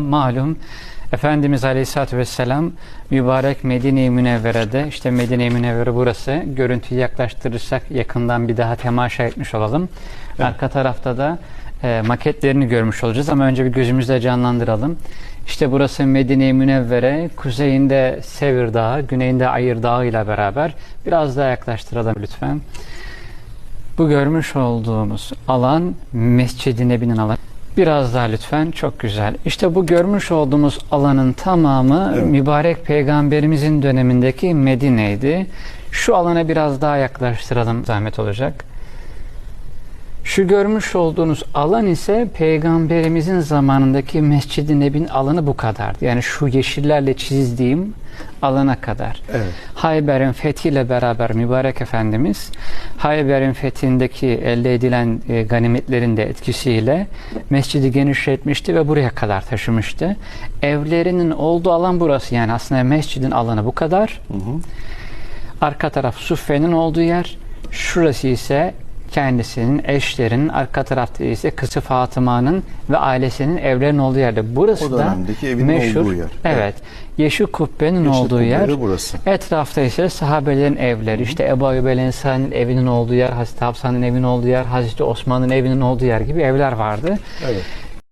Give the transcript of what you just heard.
Malum Efendimiz Aleyhisselatü Vesselam mübarek Medine-i Münevvere'de işte Medine-i Münevvere burası görüntüyü yaklaştırırsak yakından bir daha temaşa etmiş olalım. Arka tarafta da e, maketlerini görmüş olacağız ama önce bir gözümüzde canlandıralım. İşte burası Medine-i Münevvere, kuzeyinde Sevir Dağı, güneyinde Ayır Dağı ile beraber biraz daha yaklaştıralım lütfen. Bu görmüş olduğumuz alan Mescid-i Nebi'nin alanı. Biraz daha lütfen. Çok güzel. İşte bu görmüş olduğumuz alanın tamamı Evet. mübarek peygamberimizin dönemindeki Medine'ydi. Şu alana biraz daha yaklaştıralım zahmet olacak. Şu görmüş olduğunuz alan ise peygamberimizin zamanındaki Mescid-i Nebi'nin alanı bu kadar. Yani şu yeşillerle çizdiğim alana kadar. Evet. Hayber'in fethiyle beraber mübarek Efendimiz Hayber'in fethindeki elde edilen e, ganimetlerin de etkisiyle mescidi genişletmişti ve buraya kadar taşımıştı. Evlerinin olduğu alan burası yani aslında mescidin alanı bu kadar. Arka taraf Suffe'nin olduğu yer. Şurası ise kendisinin, eşlerinin, arka tarafta ise kızı Fatıma'nın ve ailesinin evlerinin olduğu yerde. Burası O da meşhur, olduğu yer. Evet. Yeşil Kubbe'nin Yeşil olduğu Kubbe yer. burası. Etrafta ise sahabelerin evleri. İşte Ebu Ensari'nin evinin olduğu yer, Hazreti Hafsa'nın evinin olduğu yer, Hazreti Osman'ın evinin olduğu yer gibi evler vardı. Evet.